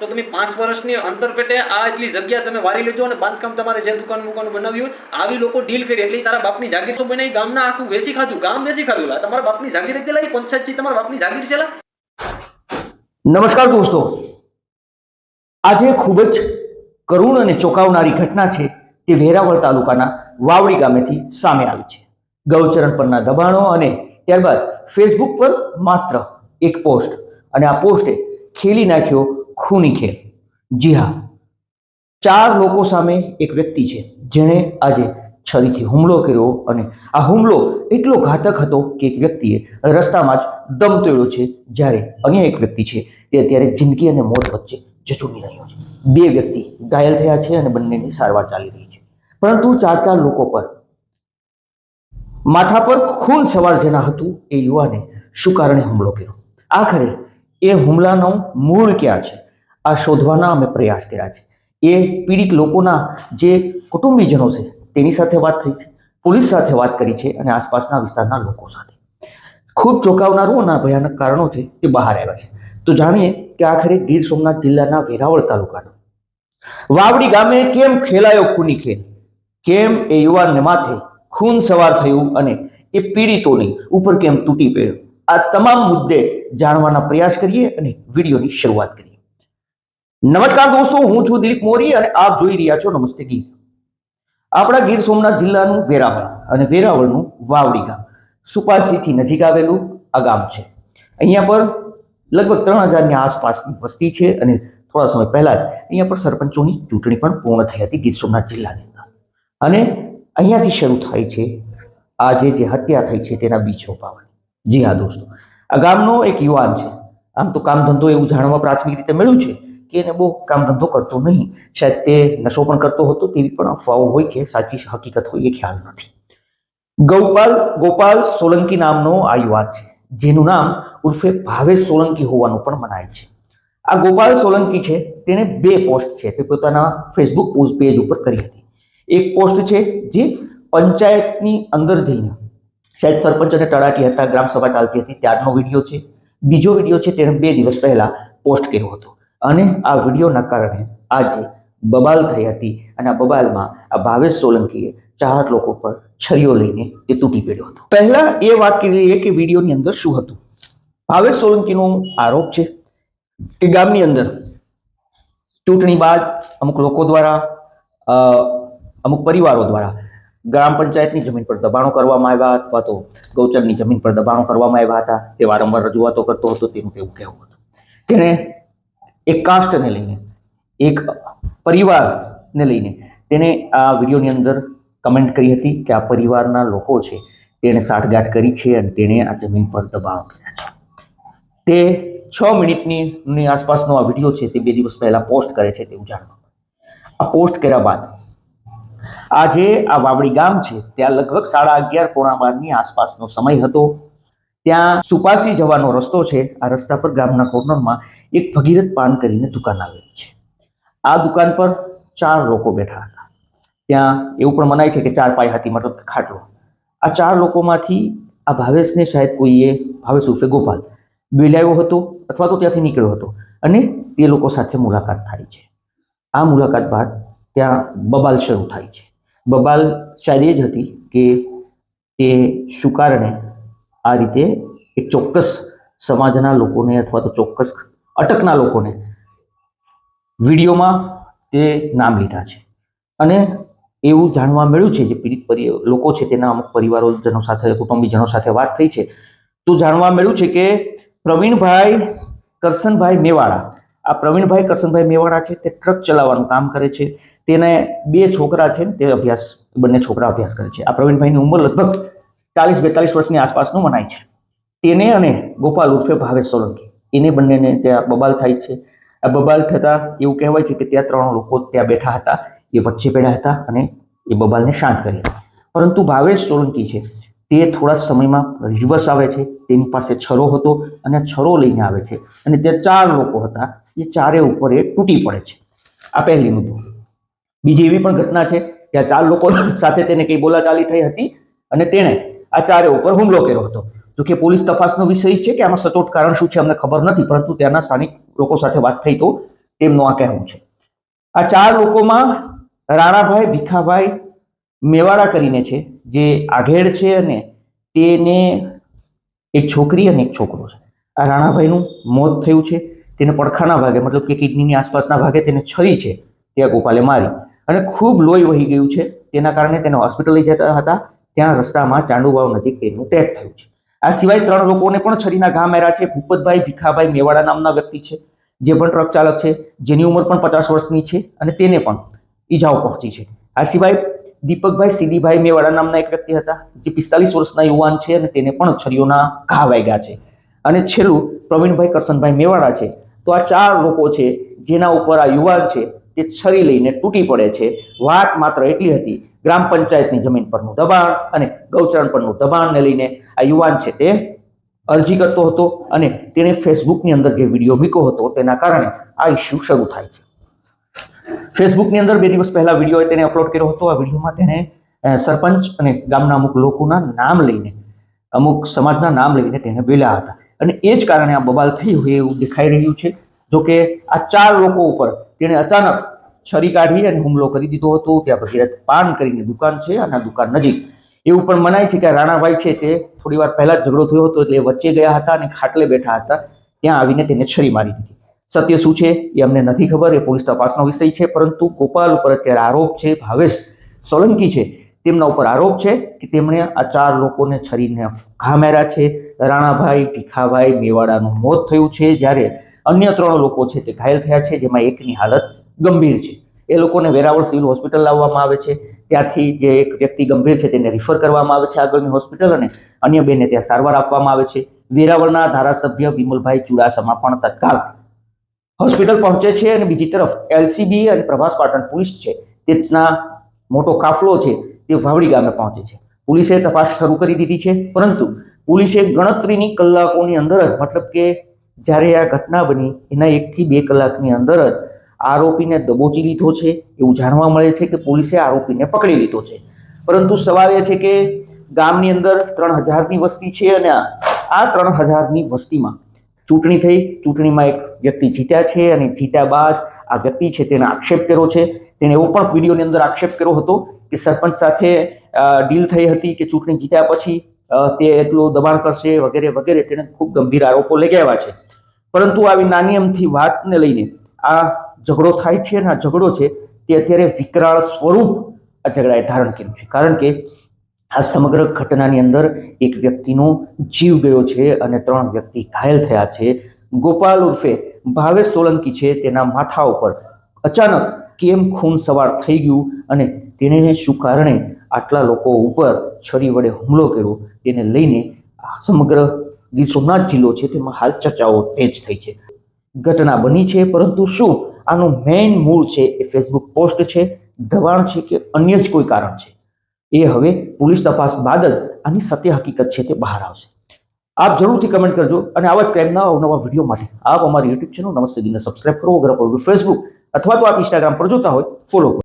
તો તમે પાંચ વર્ષની અંતર પેટે આ એટલી જગ્યા તમે વારી લેજો અને બાંધકામ તમારે જે દુકાન મુકાન બનાવ્યું, આવી લોકો ડીલ કરી. એટલે તારા બાપની જાગીર તો બનાવી ગામના આખું વેસી ખાધું, ગામ વેસી ખાધું. તમારા બાપની જાગીર હતી લાવી પંચાયત છે તમારા બાપની જાગીર છે નમસ્કાર દોસ્તો. આજે ખૂબ જ કરુણ અને ચોંકાવનારી ઘટના છે તે વેરાવળ તાલુકાના વાવડી ગામેથી સામે આવી છે. ગૌચરણ પરના દબાણો અને ત્યારબાદ ફેસબુક પર માત્ર એક પોસ્ટ અને આ પોસ્ટે ખેલી નાખ્યો ખૂની ખેલ. જી હા, ચાર લોકો સામે એક વ્યક્તિ છે, જેણે આજે છરીથી હુમલો કર્યો અને આ હુમલો એટલો ઘાતક હતો કે એક વ્યક્તિએ રસ્તામાં જ દમ તોડ્યો છે, જ્યારે અન્ય એક વ્યક્તિ છે, તે અત્યારે જિંદગી અને મોત વચ્ચે ઝઝૂમી રહ્યો છે. બે વ્યક્તિ ઘાયલ થયા છે અને બંનેની સારવાર ચાલી રહી છે. પરંતુ ચાર ચાર લોકો પર માથા પર ખૂન સવાર જેના હતું, એ યુવાને શું કારણે હુમલો કર્યો? આખરે એ હુમલાનો મૂળ ક્યાં છે? આ શોધવાના અમે પ્રયાસ કર્યા છે. એ પીડિત લોકોના જે કુટુંબીજનો છે, તેની સાથે વાત થઈ છે, પોલીસ સાથે વાત કરી છે અને આસપાસના વિસ્તારના લોકો સાથે. ખૂબ ચોંકાવનારું અને ભયાનક કારણો છે તે બહાર આવ્યા છે. તો જાણીએ કે આખરે ગીર સોમનાથ જિલ્લાના વેરાવળ તાલુકાનો. વાવડી ગામે કેમ ખેલાયો ખૂની ખેલ? કેમ એ યુવાનને માથે ખૂન સવાર થયું અને એ પીડિતોની ઉપર કેમ તૂટી પડ્યો? આ તમામ મુદ્દે જાણવાના પ્રયાસ કરીએ અને વિડીયોની શરૂઆત કરીએ. નમસ્કાર દોસ્તો, હું છું દિલીપ મોરી અને આપ જોઈ રહ્યા છો નમસ્તે ગીર. આપણા ગીર સોમનાથ જિલ્લાનું વેરાવળ અને વેરાવળનું વાવડી ગામ. સુપાલસીથી નજીક આવેલું આ ગામ છે. અહીંયા પર લગભગ ત્રણ હજારની આસપાસની વસ્તી છે અને થોડા સમય પહેલા જ અહીંયા પર સરપંચોની ચૂંટણી પણ પૂર્ણ થઈ હતી ગીર સોમનાથ જિલ્લાની અંદર. અને અહીંયાથી શરૂ થાય છે આજે જે હત્યા થઈ છે તેના બીજ રોપાવાની જી હા દોસ્તો, આ ગામનો એક યુવાન છે. આમ તો કામ ધંધો એવું જાણવા પ્રાથમિક રીતે મળ્યું છે. કે એને બહુ કામ ધંધો કરતો નહીં. શાયદ તે નશો પણ કરતો હતો તેવી પણ અફવાઓ હોય કે સાચી હકીકત હોય એ ખ્યાલ નથી. ગૌપાલ, ગોપાલ સોલંકી નામનો આ યુવાન છે, જેનું નામ ઉર્ફે ભાવેશ સોલંકી હોવાનું પણ મનાય છે. આ ગોપાલ સોલંકી છે, તેણે બે પોસ્ટ છે, તે પોતાના ફેસબુક પેજ ઉપર કરી હતી. એક પોસ્ટ છે જે પંચાયતની અંદર જઈને, શાયદ સરપંચ અને તળાટી હતા ગ્રામસભા ચાલતી હતી, ત્યારનો વીડિયો છે. બીજો વીડિયો છે, તેણે બે દિવસ પહેલા પોસ્ટ કર્યો હતો. અને આ વિડીયોના કારણે આજે બબાલ થઈ હતી અને આ બબાલમાં આ ભાવેશ સોલંકીએ ચાર લોકો પર છરીઓ લઈને તે તૂટી પડ્યો હતો. પહેલા એ વાત કરી લઈએ કે વિડીયોની અંદર શું હતું? ભાવેશ સોલંકીનો આરોપ છે કે ગામની અંદર ચૂંટણી બાદ અમુક લોકો દ્વારા અમુક પરિવારો દ્વારા ગ્રામ પંચાયતની જમીન પર દબાણો કરવામાં આવ્યા અથવા તો ગૌચરની જમીન પર દબાણો કરવામાં આવ્યા હતા. તે વારંવાર રજૂઆતો કરતો હતો, તેનું તેવું કહેવું હતું. તેણે એક કાસ્ટને લઈને, એક પરિવારને લઈને તેણે આ વિડીયોની અંદર કમેન્ટ કરી હતી કે આ પરિવારના લોકો છે, તેણે સાઠગાંઠ કરી છે અને તેણે આ જમીન પર દબાણ કર્યા છે. તે છ મિનિટની આસપાસનો આ વીડિયો છે તે બે દિવસ પહેલાં પોસ્ટ કરે છે તેવું જાણવા આ પોસ્ટ કર્યા બાદ આજે આ વાવડી ગામ છે, ત્યાં લગભગ સાડા અગિયાર પોણા બારની આસપાસનો સમય હતો. ત્યાં સુપાસી જવાનો રસ્તો છે. આ રસ્તા પર ગામના કોર્નરમાં એક ભગીરથ પાન કરીને દુકાન આવેલી છે. આ દુકાન પર ચાર લોકો બેઠા હતા. ત્યાં એવું પણ મનાય છે કે ચાર પાય હતી મતલબ ખાટલો. આ ચાર લોકોમાંથી આ ભાવેશને શાયદ કોઈએ, ભાવેશ ઉર્ફે ગોપાલ, બોલાવ્યો હતો અથવા તો ત્યાંથી નીકળ્યો હતો અને તે લોકો સાથે મુલાકાત થાય છે. આ મુલાકાત બાદ ત્યાં બબાલ શરૂ થાય છે. બબાલ શાયદ એ જ હતી કે તે શું કારણે આ રીતે એક ચોક્કસ સમાજના લોકોને અથવા તો ચોક્કસ અટકના લોકોને વિડીયોમાં તે નામ લીધા છે. અને એવું જાણવા મળ્યું છે જે પીડિત લોકો છે તેના અમુક પરિવારોજનો સાથે, કુટુંબીજનો સાથે વાત થઈ છે. તો જાણવા મળ્યું છે કે પ્રવીણભાઈ કરશનભાઈ મેવાડા, આ પ્રવીણભાઈ કરશનભાઈ મેવાડા છે તે ટ્રક ચલાવવાનું કામ કરે છે. તેને બે છોકરા છે તે અભ્યાસ, બંને છોકરા અભ્યાસ કરે છે. આ પ્રવીણભાઈની ઉંમર લગભગ ચાલીસ બેતાલીસ વર્ષની આસપાસનું મનાય છે. તેને અને ગોપાલ ઉર્ફે ભાવેશ સોલંકી, એને બંનેને ત્યાં બબાલ થાય છે. આ બબાલ થતાં એવું કહેવાય છે કે ત્યાં ત્રણ લોકો ત્યાં બેઠા હતા, એ વચ્ચે પડ્યા હતા અને એ બબાલને શાંત કરી પરંતુ ભાવેશ સોલંકી છે, તે થોડા સમયમાં રિવર્સ આવે છે, તેની પાસે છરો હતો અને છરો લઈને આવે છે. અને ત્યાં ચાર લોકો હતા, એ ચારે ઉપર એ તૂટી પડે છે. આ પહેલી મુદ્દો. બીજી એવી પણ ઘટના છે કે આ ચાર લોકો સાથે તેને કંઈ બોલાચાલી થઈ હતી અને તેણે આ ચારે ઉપર હુમલો કર્યો હતો. જો કે પોલીસ તપાસનો વિષય છે કે આમાં સચોટ કારણ શું છે અમને ખબર નથી, પરંતુ ત્યાંના સ્થાનિક લોકો સાથે વાત થઈ તો તેમનું આ કહેવું છે. આ ચાર લોકોમાં રાણાભાઈ, ભીખાભાઈ મેવાડા કરીને છે, જે આઘેડ છે અને તેને એક છોકરી અને એક છોકરો છે. આ રાણાભાઈનું મોત થયું છે. તેને પડખાના ભાગે, મતલબ કે કિડનીની આસપાસના ભાગે તેને છરી છે ત્યાં ગોપાલે મારી. અને ખૂબ લોહી વહી ગયું છે. તેના કારણે તેને હોસ્પિટલ લઈ જતા હતા. ત્યાં રસ્તામાં ચાંડુવાવ નજીક તેનું ટેક થયું છે. આ સિવાય ત્રણ લોકોને પણ છરીના ઘા માર્યા છે. ભૂપતભાઈ, ભીખાભાઈ મેવાડા નામના વ્યક્તિ છે, જે પણ ટ્રક ચાલક છે, જેની ઉંમર પણ પચાસ વર્ષની છે અને તેને પણ ઈજાઓ પહોંચી છે. આ સિવાય દીપકભાઈ સીદીભાઈ મેવાડા નામના એક વ્યક્તિ હતા, જે પિસ્તાલીસ વર્ષના યુવાન છે અને તેને પણ છરીઓના ઘા વાગ્યા છે. અને છેલ્લું પ્રવીણભાઈ કરશનભાઈ મેવાડા છે. તો આ ચાર લોકો છે જેના ઉપર આ યુવાન છે તે છરી લઈને તૂટી પડે છે. વાત માત્ર એટલી હતી, ગ્રામ પંચાયતની જમીન પરનું દબાણ અને ગૌચરણ પરનું દબાણને લઈને આ યુવાન છે તે અરજી કરતો હતો અને તેણે ફેસબુકની અંદર જે વીડિયો મૂક્યો હતો તેના કારણે આ ઇસ્યુ શરૂ થાય છે. ફેસબુકની અંદર બે દિવસ પહેલા વીડિયો તેને અપલોડ કર્યો હતો. આ વિડીયોમાં તેણે સરપંચ અને ગામના અમુક લોકોના નામ લઈને, અમુક સમાજના નામ લઈને તેને બોલ્યા હતા. અને એ જ કારણે આ બબાલ થઈ હોય એવું દેખાઈ રહ્યું છે. જો કે આ ચાર લોકો ઉપર તેણે અચાનક છરી કાઢી અને હુમલો કરી દીધો હતો. ત્યાં ભગીરથ પાન કરીને દુકાન છે, અને દુકાન નજીક. એવું પણ મનાય છે કે રાણાભાઈ છે તે થોડી વાર પહેલા ઝઘડો થયો હતો, એટલે વચ્ચે ગયા હતા અને ખાટલે બેઠા હતા. ત્યાં આવીને તેને છરી મારી દીધી. સત્ય શું છે એ અમને નથી ખબર, એ પોલીસ તપાસનો વિષય છે, પરંતુ ગોપાલ ઉપર અત્યારે આરોપ છે, ભાવેશ સોલંકી છે, તેમના ઉપર આરોપ છે કે તેમણે આ ચાર લોકોને છરીને ઘા માર્યા છે. રાણાભાઈ, ભીખાભાઈ, મેવાડાનું મોત થયું છે, જ્યારે અન્ય ત્રણ લોકો છે તે ઘાયલ થયા છે, જેમાં એકની હાલત ગંભીર છે. એ લોકોને વેરાવળ સિવિલ હોસ્પિટલ લાવવામાં આવે છે. ત્યાંથી જે એક વ્યક્તિ ગંભીર છે તેને રિફર કરવામાં આવે છે આગળની હોસ્પિટલ અને અન્ય બેને ત્યાં સારવાર આપવામાં આવે છે. વેરાવળના ધારાસભ્ય વિમલભાઈ ચુડાસમા પણ તત્કાલ હોસ્પિટલ પહોંચે છે અને બીજી તરફ એલસીબી અને પ્રભાસ પાટણ પોલીસ છે તેના મોટો કાફલો છે તે વાવડી ગામે પહોંચે છે. પોલીસે તપાસ શરૂ કરી દીધી છે, પરંતુ પોલીસે ગણતરીની કલાકોની અંદર જ મતલબ કે જ્યારે આ ઘટના બની, એના એકથી બે કલાકની અંદર જ આરોપીને દબોચી લીધો છે. એવું જાણવા મળે છે કે પોલીસે આરોપીને પકડી લીધો છે. પરંતુ સવાલ એ છે કે ગામની અંદર ત્રણ હજારની વસ્તી છે અને આ ત્રણ હજારની વસ્તીમાં ચૂંટણી થઈ. ચૂંટણીમાં એક વ્યક્તિ જીત્યા છે અને જીત્યા બાદ આ વ્યક્તિ છે તેને આક્ષેપ કર્યો છે. તેણે એવો પણ વિડીયોની અંદર આક્ષેપ કર્યો હતો કે સરપંચ સાથે ડીલ થઈ હતી કે ચૂંટણી જીત્યા પછી તે એટલું દબાણ કરશે વગેરે વગેરે તેણે ખૂબ ગંભીર આરોપો લગાવ્યા છે. પરંતુ આવી નાની અમથી વાતને લઈને આ ઝઘડો થાય છે અને આ ઝઘડો છે તે અત્યારે વિકરાળ સ્વરૂપ આ ઝઘડાએ ધારણ કર્યું છે. કારણ કે આ સમગ્ર ઘટનાની અંદર એક વ્યક્તિનો જીવ ગયો છે અને ત્રણ વ્યક્તિ ઘાયલ થયા છે. ગોપાલ ઉર્ફે ભાવેશ સોલંકી છે. તેના માથા ઉપર અચાનક કેમ ખૂન સવાર થઈ ગયું અને તેણે શું કારણે આટલા લોકો ઉપર છરી વડે હુમલો કર્યો. તેને લઈને સમગ્ર ગીર સોમનાથ જિલ્લો છે તેમાં હાલ ચર્ચાઓ તેજ થઈ છે. ઘટના બની છે, પરંતુ શું આનું મેઇન મૂળ છે એ ફેસબુક પોસ્ટ છે, દબાણ છે કે અન્ય જ કોઈ કારણ છે? એ હવે પોલીસ તપાસ બાદ જ આની સત્ય હકીકત છે તે બહાર આવશે. આપ જરૂરથી કમેન્ટ કરજો અને આવા જ ક્રાઇમના અવનવા વીડિયો માટે આપ અમારી યુટ્યુબ ચેનલ નમસ્તે દિનને સબસ્ક્રાઇબ કરો. અગર ફેસબુક અથવા તો આપ ઇન્સ્ટાગ્રામ પર જોતા હોય ફોલો કરો.